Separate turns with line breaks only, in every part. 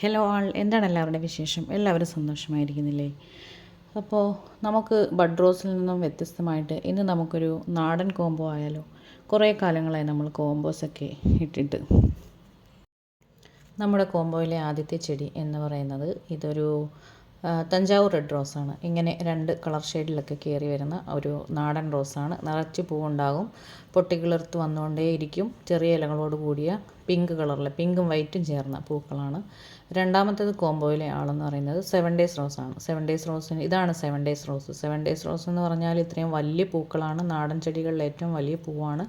Hello ആൾ എന്താണ് എല്ലാവരുടെ വിശേഷം? എല്ലാവരും സന്തോഷമായിരിക്കുന്നില്ലേ? അപ്പോൾ നമുക്ക് ബഡ് റോസിൽ നിന്നും വ്യത്യസ്തമായിട്ട് ഇന്ന് നമുക്കൊരു നാടൻ കോംബോ ആയാലോ? കുറേ കാലങ്ങളായി നമ്മൾ കോംബോസൊക്കെ ഇട്ടിട്ട്. നമ്മുടെ കോംബോയിലെ ആദ്യത്തെ ചെടി എന്ന് പറയുന്നത് ഇതൊരു തഞ്ചാവൂർ റെഡ് റോസാണ് ഇങ്ങനെ രണ്ട് കളർ ഷെയ്ഡിലൊക്കെ കയറി വരുന്ന ഒരു നാടൻ റോസാണ് നിറച്ച് പൂവുണ്ടാകും. പൊട്ടിക്കിളിർത്ത് വന്നുകൊണ്ടേയിരിക്കും ചെറിയ ഇലകളോട് കൂടിയ പിങ്ക് കളറിലെ പിങ്കും വൈറ്റും ചേർന്ന പൂക്കളാണ്. രണ്ടാമത്തേത് കോംബോയിലെ ആളെന്ന് പറയുന്നത് സെവൻ ഡേയ്സ് റോസാണ് സെവൻ ഡേയ്സ് റോസിന് ഇതാണ് seven days rose seven days rose എന്ന് പറഞ്ഞാൽ ഇത്രയും വലിയ പൂക്കളാണ്. നാടൻ ചെടികളിൽ ഏറ്റവും വലിയ പൂവാണ്.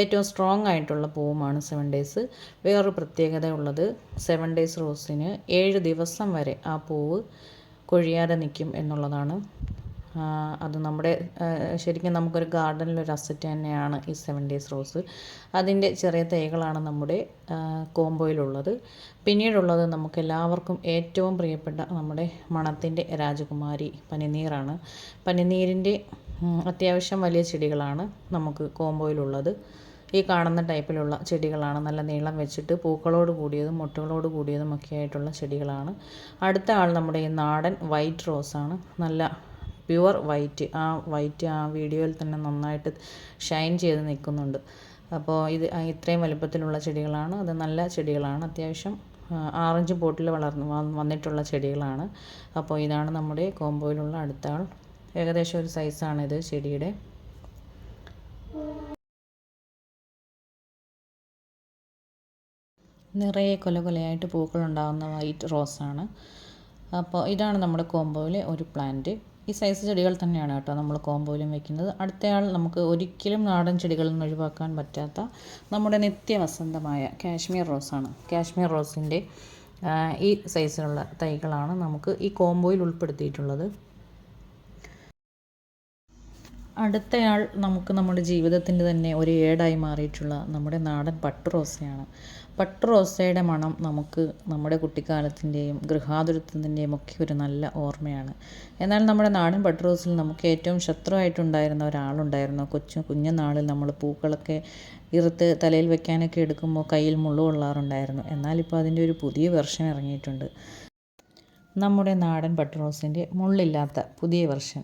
ഏറ്റവും സ്ട്രോങ് ആയിട്ടുള്ള പൂവുമാണ് സെവൻ ഡേയ്സ് വേറൊരു പ്രത്യേകത ഉള്ളത് സെവൻ ഡേയ്സ് റോസിന് ഏഴ് ദിവസം വരെ ആ പൂവ് കൊഴിയാതെ നിൽക്കും എന്നുള്ളതാണ് അത് നമ്മുടെ ശരിക്കും നമുക്കൊരു ഗാർഡനിലൊരു അസറ്റ് തന്നെയാണ് ഈ സെവൻ ഡേയ്സ് റോസ് അതിന്റെ ചെറിയ തൈകളാണ് നമ്മുടെ കോംബോയിലുള്ളത്. പിന്നീടുള്ളത് നമുക്ക് എല്ലാവർക്കും ഏറ്റവും പ്രിയപ്പെട്ട നമ്മുടെ മണത്തിന്റെ രാജകുമാരി പനിനീറാണ് പനിനീരിന്റെ അത്യാവശ്യം വലിയ ചെടികളാണ് നമുക്ക് കോംബോയിലുള്ളത്. ഈ കാണുന്ന ടൈപ്പിലുള്ള ചെടികളാണ്. നല്ല നീളം വെച്ചിട്ട് പൂക്കളോട് കൂടിയതും മുട്ടുകളോട് കൂടിയതും ഒക്കെ ആയിട്ടുള്ള ചെടികളാണ്. അടുത്ത ആൾ നമ്മുടെ ഈ നാടൻ വൈറ്റ് റോസാണ് നല്ല പ്യുവർ വൈറ്റ്. ആ വൈറ്റ് ആ വീഡിയോയിൽ തന്നെ നന്നായിട്ട് ഷൈൻ ചെയ്ത് നിൽക്കുന്നുണ്ട്. അപ്പോൾ ഇത് ഇത്രയും വലുപ്പത്തിലുള്ള ചെടികളാണ്. അത് നല്ല ചെടികളാണ്. അത്യാവശ്യം ആറഞ്ച് പോട്ടിൽ വളർന്ന് വന്നിട്ടുള്ള ചെടികളാണ്. അപ്പോൾ ഇതാണ് നമ്മുടെ കോമ്പോയിലുള്ള അടുത്ത ആൾ. ഏകദേശം ഒരു സൈസാണ് ഇത് ചെടിയുടെ. നിറയെ കൊല കൊലയായിട്ട് പൂക്കളുണ്ടാകുന്ന വൈറ്റ് റോസാണ്. അപ്പോൾ ഇതാണ് നമ്മുടെ കോമ്പോയിലെ ഒരു പ്ലാന്റ്. ഈ സൈസ് ചെടികൾ തന്നെയാണ് കേട്ടോ നമ്മൾ കോമ്പോയിലും വെക്കുന്നത്. അടുത്തയാൾ നമുക്ക് ഒരിക്കലും നാടൻ ചെടികളിൽ നിന്ന് ഒഴിവാക്കാൻ പറ്റാത്ത നമ്മുടെ നിത്യവസന്തമായ കാശ്മീർ റോസാണ് കാശ്മീർ റോസിന്റെ ഈ സൈസിലുള്ള തൈകളാണ് നമുക്ക് ഈ കോമ്പോയിൽ ഉൾപ്പെടുത്തിയിട്ടുള്ളത്. അടുത്തയാൾ നമുക്ക് നമ്മുടെ ജീവിതത്തിന്റെ തന്നെ ഒരു ഏടായി മാറിയിട്ടുള്ള നമ്മുടെ നാടൻ പട്ടുറോസയാണ്. റോസയാണ് പട്ടു റോസയുടെ മണം നമുക്ക് നമ്മുടെ കുട്ടിക്കാലത്തിന്റെയും ഗൃഹാതുരത്വത്തിന്റെയും ഒക്കെ ഒരു നല്ല ഓർമ്മയാണ്. എന്നാൽ നമ്മുടെ നാടൻ പട്ടുറോസിൽ നമുക്ക് ഏറ്റവും ശത്രുവായിട്ടുണ്ടായിരുന്ന ഒരാളുണ്ടായിരുന്നു. കൊച്ചു കുഞ്ഞുനാളിൽ നമ്മൾ പൂക്കളൊക്കെ ഇറുത്ത് തലയിൽ വെക്കാനൊക്കെ എടുക്കുമ്പോൾ കയ്യിൽ മുള്ളു കൊള്ളാറുണ്ടായിരുന്നു. എന്നാൽ ഇപ്പോൾ അതിന്റെ ഒരു പുതിയ വെർഷൻ ഇറങ്ങിയിട്ടുണ്ട്. നമ്മുടെ നാടൻ ബട്ടർ റോസിന്റെ മുള്ളില്ലാത്ത പുതിയ വെർഷൻ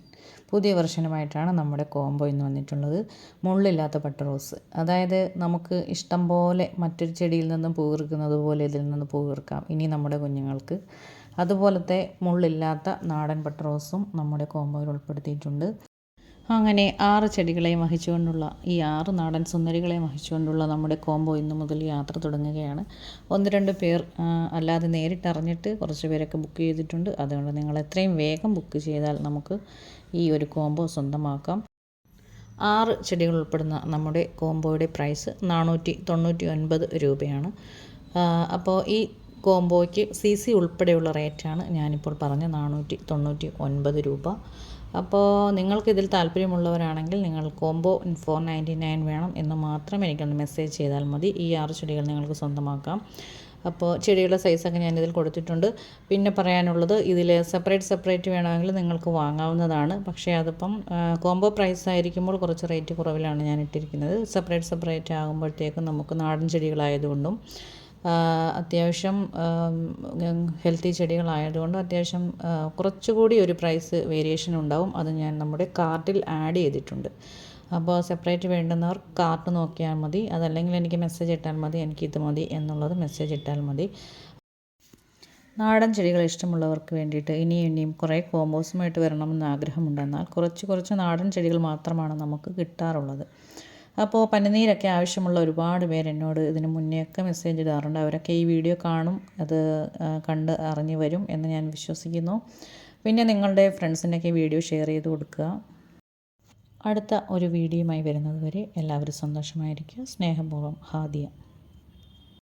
പുതിയ വെർഷനുമായിട്ടാണ് നമ്മുടെ കോംബോ ഇന്ന് വന്നിട്ടുള്ളത്. മുള്ളില്ലാത്ത ബട്ടർ റോസ് അതായത് നമുക്ക് ഇഷ്ടം പോലെ മറ്റൊരു ചെടിയിൽ നിന്നും പൂവീർക്കുന്നത് പോലെ ഇതിൽ നിന്ന് പൂവീർക്കാം ഇനി നമ്മുടെ കുഞ്ഞുങ്ങൾക്ക്. അതുപോലത്തെ മുള്ളില്ലാത്ത നാടൻ ബട്ടർ റോസും നമ്മുടെ കോംബോയിൽ ഉൾപ്പെടുത്തിയിട്ടുണ്ട്. അങ്ങനെ ആറ് ചെടികളെയും വഹിച്ചുകൊണ്ടുള്ള ഈ ആറ് നാടൻ സുന്ദരികളെയും വഹിച്ചുകൊണ്ടുള്ള നമ്മുടെ കോംബോ ഇന്നു മുതൽ യാത്ര തുടങ്ങുകയാണ്. ഒന്ന് രണ്ട് പേർ അല്ലാതെ നേരിട്ട് അറിഞ്ഞിട്ട് കുറച്ച് പേരൊക്കെ ബുക്ക് ചെയ്തിട്ടുണ്ട്. അതുകൊണ്ട് നിങ്ങൾ എത്രയും വേഗം ബുക്ക് ചെയ്താൽ നമുക്ക് ഈ ഒരു കോംബോ സ്വന്തമാക്കാം. ആറ് ചെടികൾ ഉൾപ്പെടുന്ന നമ്മുടെ കോംബോയുടെ പ്രൈസ് നാനൂറ്റി തൊണ്ണൂറ്റി ഒൻപത് രൂപയാണ് അപ്പോൾ ഈ കോംബോയ്ക്ക് സി സി ഉൾപ്പെടെയുള്ള റേറ്റാണ് ഞാനിപ്പോൾ പറഞ്ഞ നാനൂറ്റി തൊണ്ണൂറ്റി ഒൻപത് രൂപ. അപ്പോൾ നിങ്ങൾക്ക് ഇതിൽ താല്പര്യമുള്ളവരാണെങ്കിൽ നിങ്ങൾ കോംബോ ഫോർ നയന്റി നയൻ വേണം എന്ന് മാത്രം എനിക്കൊന്ന് മെസ്സേജ് ചെയ്താൽ മതി. ഈ ആറ് ചെടികൾ നിങ്ങൾക്ക് സ്വന്തമാക്കാം. അപ്പോൾ ചെടികളുടെ സൈസൊക്കെ ഞാനിതിൽ കൊടുത്തിട്ടുണ്ട്. പിന്നെ പറയാനുള്ളത് ഇതിൽ സെപ്പറേറ്റ് സെപ്പറേറ്റ് വേണമെങ്കിൽ നിങ്ങൾക്ക് വാങ്ങാവുന്നതാണ്. പക്ഷേ അതിപ്പം കോംബോ പ്രൈസ് ആയിരിക്കുമ്പോൾ കുറച്ച് റേറ്റ് കുറവിലാണ് ഞാൻ ഇട്ടിരിക്കുന്നത്. സെപ്പറേറ്റ് സെപ്പറേറ്റ് ആകുമ്പോഴത്തേക്കും നമുക്ക് നാടൻ ചെടികളായതുകൊണ്ടും അത്യാവശ്യം ഹെൽത്തി ചെടികളായതുകൊണ്ട് അത്യാവശ്യം കുറച്ചുകൂടി ഒരു പ്രൈസ് വേരിയേഷൻ ഉണ്ടാവും. അത് ഞാൻ നമ്മുടെ കാർട്ടിൽ ആഡ് ചെയ്തിട്ടുണ്ട്. അപ്പോൾ സെപ്പറേറ്റ് വേണ്ടുന്നവർ കാർട്ട് നോക്കിയാൽ മതി. അതല്ലെങ്കിൽ എനിക്ക് മെസ്സേജ് ഇട്ടാൽ മതി എനിക്ക് ഇത് മതി എന്നുള്ളത് മെസ്സേജ് ഇട്ടാൽ മതി. നാടൻ ചെടികൾ ഇഷ്ടമുള്ളവർക്ക് വേണ്ടിയിട്ട് ഇനിയും ഇനിയും കുറേ കോമ്പോസുമായിട്ട് വരണമെന്ന് ആഗ്രഹമുണ്ടെന്നാൽ കുറച്ച് കുറച്ച് നാടൻ ചെടികൾ മാത്രമാണ് നമുക്ക് കിട്ടാറുള്ളത്. അപ്പോൾ പനിനീരൊക്കെ ആവശ്യമുള്ള ഒരുപാട് പേര് എന്നോട് ഇതിന് മുന്നേ ഒക്കെ മെസ്സേജ് ഇടാറുണ്ട്. അവരൊക്കെ ഈ വീഡിയോ കാണും അത് കണ്ട് അറിഞ്ഞു വരും എന്ന് ഞാൻ വിശ്വസിക്കുന്നു. പിന്നെ നിങ്ങളുടെ ഫ്രണ്ട്സിനൊക്കെ വീഡിയോ ഷെയർ ചെയ്ത് കൊടുക്കുക. അടുത്ത ഒരു വീഡിയോയുമായി വരുന്നത് വരെ എല്ലാവരും സന്തോഷമായിരിക്കുക. സ്നേഹപൂർവം ഹാദിയ.